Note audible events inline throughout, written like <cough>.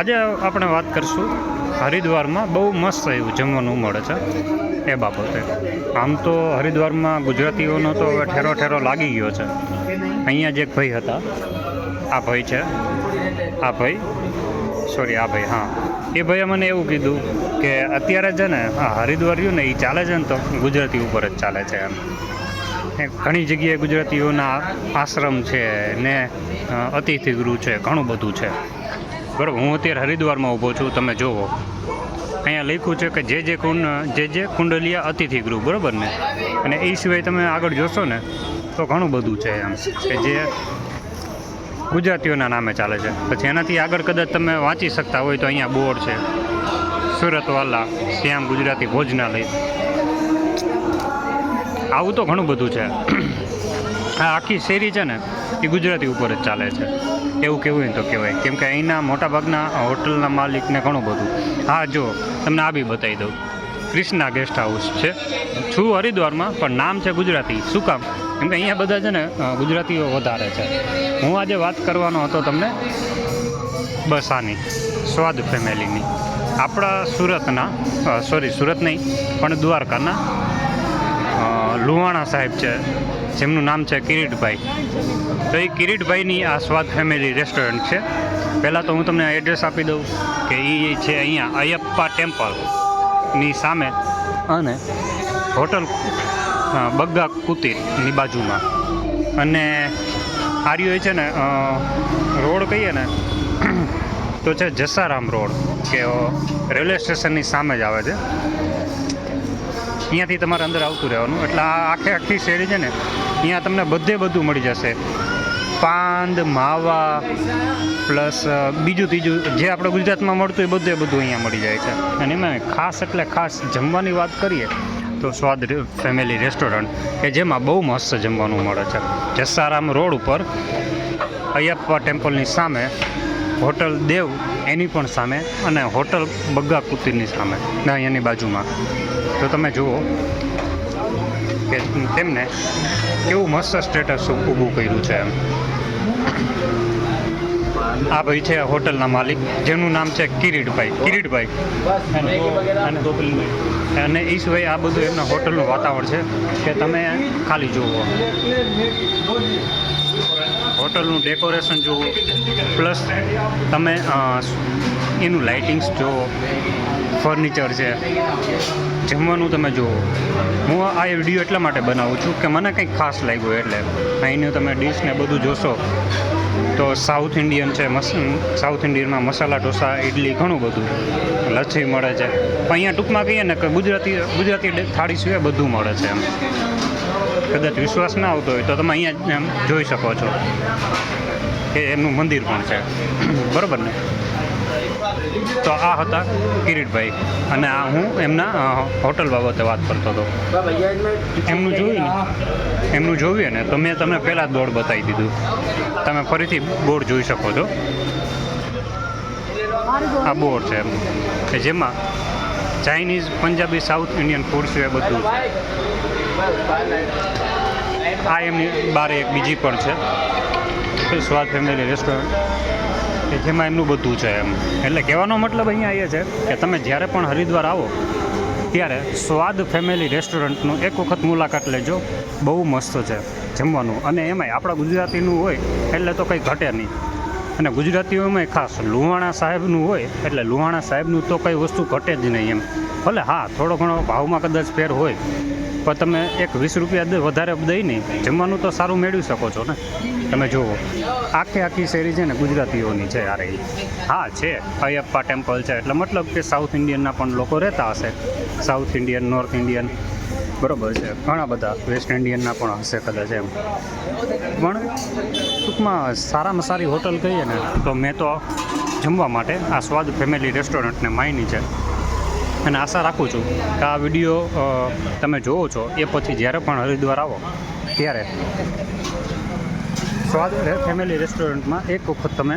આજે આપણે વાત કરશું હરિદ્વારમાં બહુ મસ્ત એવું જમવાનું મળે છે એ બાબતે. આમ તો હરિદ્વારમાં ગુજરાતીઓનો તો હવે ઠેરો ઠેરો લાગી ગયો છે. અહીંયા જે એક ભાઈ હતા, આ ભાઈ છે, આ ભાઈ સોરી આ ભાઈ, હા. એ ભાઈએ મને એવું કીધું કે અત્યારે છે ને હા હરિદ્વાર રહ્યું ને એ ચાલે છે ને તો ગુજરાતી ઉપર જ ચાલે છે એમ. ઘણી જગ્યાએ ગુજરાતીઓના આશ્રમ છે ને અતિથિગૃહ અતિથિ ગૃહ છે, ઘણું બધું છે. બરાબર. હું અત્યારે હરિદ્વારમાં ઊભો છું, તમે જુઓ અહીંયા લખ્યું છે કે જે જે કુંડ, જે જે કુંડલિયા અતિથિ ગૃહ, બરાબર ને? અને એ સિવાય તમે આગળ જોશો ને, તો ઘણું બધું છે એમ. કે જે ગુજરાતીઓના નામે ચાલે છે. પછી એનાથી આગળ કદાચ તમે વાંચી શકતા હોય તો અહીંયા બોર્ડ છે. સુરતવાલા, શ્યામ ગુજરાતી ભોજનાલય. આવું તો ઘણું બધું છે. આ આખી શેરી છે ને, એ ગુજરાતી ઉપર જ ચાલે છે. એવું કેવું હોય તો કહેવાય. કેમ કે અહીંના મોટાભાગના હોટલના માલિકને ઘણું બધું. હા, જો, તમને આ બી બતાવી દઉં. ક્રિષ્ના ગેસ્ટ હાઉસ છે. છું હરિદ્વારમાં, પણ નામ છે ગુજરાતી. શું કામ? કેમ કે અહીંયા બધા છે ને ગુજરાતીઓ વધારે છે. હું આજે વાત કરવાનો હતો તમને બસ આની, સ્વાદ ફેમિલીની. આપણા સુરતના સોરી સુરત નહીં, પણ દ્વારકાના લુહાણા સાહેબ છે. જેમનું નામ છે કિરીટભાઈ. તો એ કિરીટભાઈની આ સ્વાદ ફેમિલી રેસ્ટોરન્ટ છે. પહેલાં તો હું તમને એડ્રેસ આપી દઉં કે એ છે અહીંયા અયપ્પા ટેમ્પલની સામે અને હોટલ બગ્ગા કુતીરની બાજુમાં. અને આર્યુ એ છે ને રોડ કહીએ ને, <clears throat> તો છે જસારામ રોડ, કે રેલવે સ્ટેશનની સામે જ આવે છે. અહીંયાથી તમારે અંદર આવતું રહેવાનું. એટલે આ આખે આખી શેરી છે ને અહીંયા તમને બધે બધું મળી જશે. પાંદ, માવા, પ્લસ બીજું ત્રીજું જે આપણે ગુજરાતમાં મળતું એ બધે બધું અહીંયા મળી જાય છે. અને એમાં ખાસ એટલે ખાસ જમવાની વાત કરીએ તો સ્વાદ ફેમિલી રેસ્ટોરન્ટ કે જેમાં બહુ મસ્ત જમવાનું મળે છે. જસારામ રોડ ઉપર અયપ્પા ટેમ્પલની સામે હોટલ દેવ એની પણ સામે અને હોટલ બગ્ગા કુતીરની સામે અહીંયાની બાજુમાં. તો તમે જુઓ કે તેમને કેવું મસ્ત સ્ટેટસ ઊભું કર્યું છે એમ. આ ભાઈ છે હોટલના માલિક જેનું નામ છે કિરીટભાઈ. કિરીટભાઈ. અને ઈશભાઈ એ સિવાય આ બધું એમના હોટલનું વાતાવરણ છે કે તમે ખાલી જુઓ. હોટલનું ડેકોરેશન જુઓ. પ્લસ તમે એનું લાઇટિંગ્સ જુઓ. ફર્નિચર છે. જમવાનું તમે જુઓ. હું આ વીડિયો એટલા માટે બનાવું છું કે મને કંઈક ખાસ લાગ્યું એટલે. અહીંનું તમે ડીશ ને બધું જોશો તો સાઉથ ઇન્ડિયન છે સાઉથ ઇન્ડિયનમાં મસાલા, ઢોસા ઇડલી ઘણું બધું લચ્છી મળે છે. પણ અહીંયા ટૂંકમાં કહીએ ને કે ગુજરાતી ગુજરાતી થાળી સિવાય બધું મળે છે એમ. કદાચ વિશ્વાસ ના આવતો હોય તો તમે અહીંયા એમ જોઈ શકો છો કે એમનું મંદિર પણ છે. <clears throat> બરાબર ને? તો આ હતા કિરીટભાઈ. અને આ હું એમના હોટલ બાબતે વાત કરતો હતો. એમનું જોયું એમનું જોયું ને? તો મેં તમને પહેલાં જ બોર્ડ બતાવી દીધું. તમે ફરીથી બોર્ડ જોઈ શકો છો. આ બોર્ડ છે એમનું. કે જેમાં Chinese, Punjabi, south Indian food સિવાય બધું. આ એમની બારે એક બીજી પણ છે. સ્વાદ ફેમિલી રેસ્ટોરન્ટ. કે જેમાં એમનું બધું છે એમ. એટલે કહેવાનો મતલબ અહીંયા એ છે કે તમે જ્યારે પણ હરિદ્વાર આવો, ત્યારે સ્વાદ ફેમિલી રેસ્ટોરન્ટનું એક વખત મુલાકાત લેજો. બહુ મસ્ત છે જમવાનું. અને એમાંય આપણા ગુજરાતીનું હોય, એટલે તો કંઈ ઘટે નહીં. અને ગુજરાતીઓમાં ખાસ લુહાણા સાહેબનું હોય, એટલે લુહાણા સાહેબનું તો કંઈ વસ્તુ ઘટે જ નહીં એમ. ભલે હા, થોડો ઘણો ભાવમાં કદાચ ફેર હોય પણ તમે એક વીસ રૂપિયા વધારે દઈને જમવાનું તો સારું મેળવી શકો છો ને? તમે જુઓ. આખી આખી શેરી છે ને ગુજરાતીઓની છે આ રહી. હા, છે. અયપ્પા ટેમ્પલ છે. એટલે મતલબ કે સાઉથ ઇન્ડિયનના પણ લોકો રહેતા હશે. સાઉથ ઇન્ડિયન, નોર્થ ઇન્ડિયન, બરોબર છે. ઘણા બધા વેસ્ટ ઇન્ડિયનના પણ હશે કદાચ એમ. પણ ટૂંકમાં સારામાં સારી હોટલ કહીએ ને, તો મેં તો જમવા માટે આ સ્વાદ ફેમિલી રેસ્ટોરન્ટને માયની છે. અને આશા રાખું છું કે આ વીડિયો તમે જોવો છો. એ પછી જ્યારે પણ હરિદ્વાર આવો, ત્યારે. સ્વાદ ફેમિલી રેસ્ટોરન્ટમાં એક વખત તમે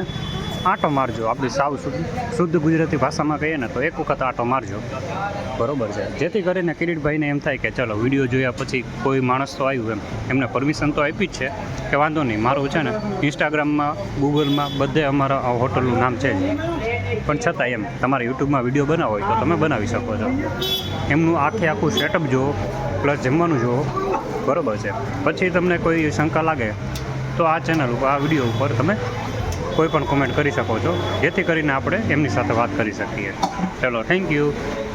આંટો મારજો, આપણી સાવ શુદ્ધ શુદ્ધ ગુજરાતી ભાષામાં કહીએ ને તો એક વખત આંટો મારજો. બરોબર છે. જેથી કરીને કિરીટભાઈને એમ થાય કે ચલો, વીડિયો જોયા પછી કોઈ માણસ તો આવ્યું એમ. એમને પરમિશન તો આપી જ છે, કે વાંધો નહીં, મારું છે ને ઇન્સ્ટાગ્રામમાં ગૂગલમાં બધે અમારા હોટલનું નામ છે પણ છતાં એમ, તમારે યુટ્યુબમાં વીડિયો બનાવો હોય તો તમે બનાવી શકો છો. એમનું આખે આખું સેટઅપ જુઓ પ્લસ જમવાનું જુઓ. બરાબર છે. પછી તમને કોઈ શંકા લાગે, તો આ ચેનલ ઉપર, આ વીડિયો ઉપર તમે કોઈ પણ કોમેન્ટ કરી શકો છો. જેથી કરીને આપણે એમની સાથે વાત કરી શકીએ. ચલો થેન્ક યુ